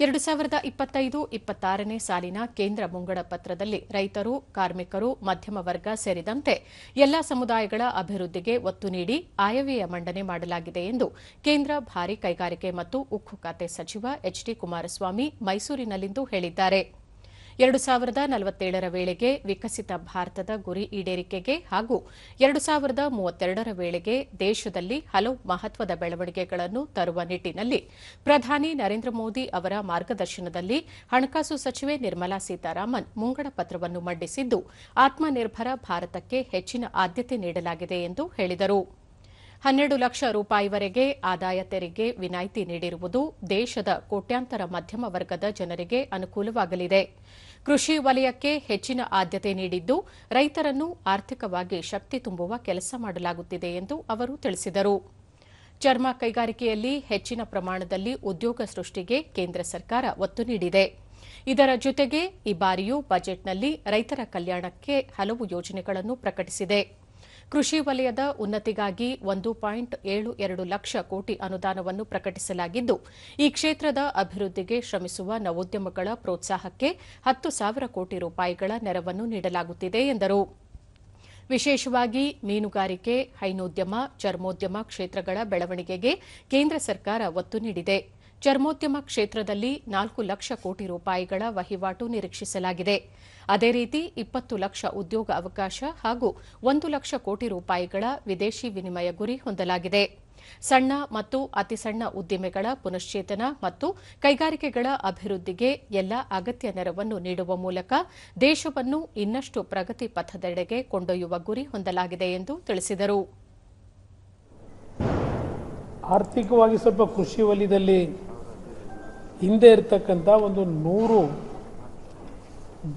ಎರಡು ಸಾವಿರದ ಇಪ್ಪತ್ತೈದು ಇಪ್ಪತ್ತಾರನೇ ಸಾಲಿನ ಕೇಂದ್ರ ಮುಂಗಡ ಪತ್ರದಲ್ಲಿ ರೈತರು, ಕಾರ್ಮಿಕರು, ಮಧ್ಯಮ ವರ್ಗ ಸೇರಿದಂತೆ ಎಲ್ಲಾ ಸಮುದಾಯಗಳ ಅಭಿವೃದ್ಧಿಗೆ ಒತ್ತು ನೀಡಿ ಆಯವ್ಯಯ ಮಂಡನೆ ಮಾಡಲಾಗಿದೆ ಎಂದು ಕೇಂದ್ರ ಭಾರಿ ಕೈಗಾರಿಕೆ ಮತ್ತು ಉಕ್ಕು ಖಾತೆ ಸಚಿವ ಎಚ್ಡಿ ಕುಮಾರಸ್ವಾಮಿ ಮೈಸೂರಿನಲ್ಲಿಂದು ಹೇಳಿದ್ದಾರೆ. ಎರಡು ಸಾವಿರದ ನಲವತ್ತೇಳರ ವೇಳೆಗೆ ವಿಕಸಿತ ಭಾರತದ ಗುರಿ ಈಡೇರಿಕೆಗೆ ಹಾಗೂ ಎರಡು ಸಾವಿರದ ಮೂವತ್ತೆರಡರ ವೇಳೆಗೆ ದೇಶದಲ್ಲಿ ಹಲವು ಮಹತ್ವದ ಬೆಳವಣಿಗೆಗಳನ್ನು ತರುವ ನಿಟ್ಟಿನಲ್ಲಿ ಪ್ರಧಾನಿ ನರೇಂದ್ರ ಮೋದಿ ಅವರ ಮಾರ್ಗದರ್ಶನದಲ್ಲಿ ಹಣಕಾಸು ಸಚಿವೆ ನಿರ್ಮಲಾ ಸೀತಾರಾಮನ್ ಮುಂಗಡ ಪತ್ರವನ್ನು ಮಂಡಿಸಿದ್ದು, ಆತ್ಮನಿರ್ಭರ ಭಾರತಕ್ಕೆ ಹೆಚ್ಚಿನ ಆದ್ಯತೆ ನೀಡಲಾಗಿದೆ ಎಂದು ಹೇಳಿದರು. ಹನ್ನೆರಡು ಲಕ್ಷ ರೂಪಾಯಿವರೆಗೆ ಆದಾಯ ತೆರಿಗೆ ವಿನಾಯಿತಿ ನೀಡಿರುವುದು ದೇಶದ ಕೋಟ್ಯಾಂತರ ಮಧ್ಯಮ ವರ್ಗದ ಜನರಿಗೆ ಅನುಕೂಲವಾಗಲಿದೆ. ಕೃಷಿ ವಲಯಕ್ಕೆ ಹೆಚ್ಚಿನ ಆದ್ಯತೆ ನೀಡಿದ್ದು, ರೈತರನ್ನು ಆರ್ಥಿಕವಾಗಿ ಶಕ್ತಿ ತುಂಬುವ ಕೆಲಸ ಮಾಡಲಾಗುತ್ತಿದೆ ಎಂದು ಅವರು ತಿಳಿಸಿದರು. ಚರ್ಮ ಕೈಗಾರಿಕೆಯಲ್ಲಿ ಹೆಚ್ಚಿನ ಪ್ರಮಾಣದಲ್ಲಿ ಉದ್ಯೋಗ ಸೃಷ್ಟಿಗೆ ಕೇಂದ್ರ ಸರ್ಕಾರ ಒತ್ತು ನೀಡಿದೆ. ಇದರ ಜೊತೆಗೆ ಈ ಬಾರಿಯೂ ಬಜೆಟ್ನಲ್ಲಿ ರೈತರ ಕಲ್ಯಾಣಕ್ಕೆ ಹಲವು ಯೋಜನೆಗಳನ್ನು ಪ್ರಕಟಿಸಿದೆ. ಕೃಷಿ ವಲಯದ ಉನ್ನತಿಗಾಗಿ ಒಂದು ಪಾಯಿಂಟ್ ಏಳು ಎರಡು ಲಕ್ಷ ಕೋಟಿ ಅನುದಾನವನ್ನು ಪ್ರಕಟಿಸಲಾಗಿದ್ದು, ಈ ಕ್ಷೇತ್ರದ ಅಭಿವೃದ್ಧಿಗೆ ಶ್ರಮಿಸುವ ನವೋದ್ಯಮಗಳ ಪ್ರೋತ್ಸಾಹಕ್ಕೆ ಹತ್ತು ಸಾವಿರ ಕೋಟಿ ರೂಪಾಯಿಗಳ ನೆರವನ್ನು ನೀಡಲಾಗುತ್ತಿದೆ ಎಂದರು. ವಿಶೇಷವಾಗಿ ಮೀನುಗಾರಿಕೆ, ಹೈನೋದ್ಯಮ, ಚರ್ಮೋದ್ಯಮ ಕ್ಷೇತ್ರಗಳ ಬೆಳವಣಿಗೆಗೆ ಕೇಂದ್ರ ಸರ್ಕಾರ ಒತ್ತು ನೀಡಿದೆ. ಚರ್ಮೋದ್ಯಮ ಕ್ಷೇತ್ರದಲ್ಲಿ ನಾಲ್ಕು ಲಕ್ಷ ಕೋಟಿ ರೂಪಾಯಿಗಳ ವಹಿವಾಟು ನಿರೀಕ್ಷಿಸಲಾಗಿದೆ. ಅದೇ ರೀತಿ ಇಪ್ಪತ್ತು ಲಕ್ಷ ಉದ್ಯೋಗ ಅವಕಾಶ ಹಾಗೂ ಒಂದು ಲಕ್ಷ ಕೋಟಿ ರೂಪಾಯಿಗಳ ವಿದೇಶಿ ವಿನಿಮಯ ಗುರಿ ಹೊಂದಲಾಗಿದೆ. ಸಣ್ಣ ಮತ್ತು ಅತಿಸಣ್ಣ ಉದ್ದಿಮೆಗಳ ಪುನಶ್ಚೇತನ ಮತ್ತು ಕೈಗಾರಿಕೆಗಳ ಅಭಿವೃದ್ಧಿಗೆ ಎಲ್ಲ ಅಗತ್ಯ ನೆರವನ್ನು ನೀಡುವ ಮೂಲಕ ದೇಶವನ್ನು ಇನ್ನಷ್ಟು ಪ್ರಗತಿ ಪಥದೆಡೆಗೆ ಕೊಂಡೊಯ್ಯುವ ಗುರಿ ಹೊಂದಲಾಗಿದೆ ಎಂದು ತಿಳಿಸಿದರು. ಆರ್ಥಿಕವಾಗಿ ಸ್ವಲ್ಪ ಕೃಷಿ ವಲಯದಲ್ಲಿ ಹಿಂದೆ ಇರತಕ್ಕಂಥ ಒಂದು ನೂರು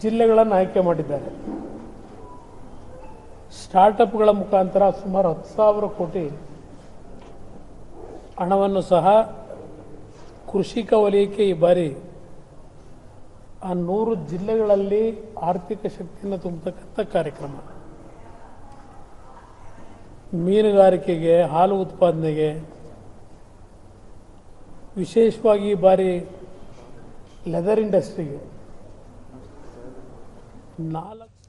ಜಿಲ್ಲೆಗಳನ್ನು ಆಯ್ಕೆ ಮಾಡಿದ್ದಾರೆ. ಸ್ಟಾರ್ಟಪ್ಗಳ ಮುಖಾಂತರ ಸುಮಾರು ಹತ್ತು ಸಾವಿರ ಕೋಟಿ ಹಣವನ್ನು ಸಹ ಕೃಷಿಕ ವಲಯಕ್ಕೆ ಈ ಬಾರಿ ಆ ನೂರು ಜಿಲ್ಲೆಗಳಲ್ಲಿ ಆರ್ಥಿಕ ಶಕ್ತಿಯನ್ನು ತುಂಬತಕ್ಕಂಥ ಕಾರ್ಯಕ್ರಮ. ಮೀನುಗಾರಿಕೆಗೆ, ಹಾಲು ಉತ್ಪಾದನೆಗೆ ವಿಶೇಷವಾಗಿ ಈ ಬಾರಿ ಲೆದರ್ ಇಂಡಸ್ಟ್ರಿಗೆ ನಾಲ್ಕು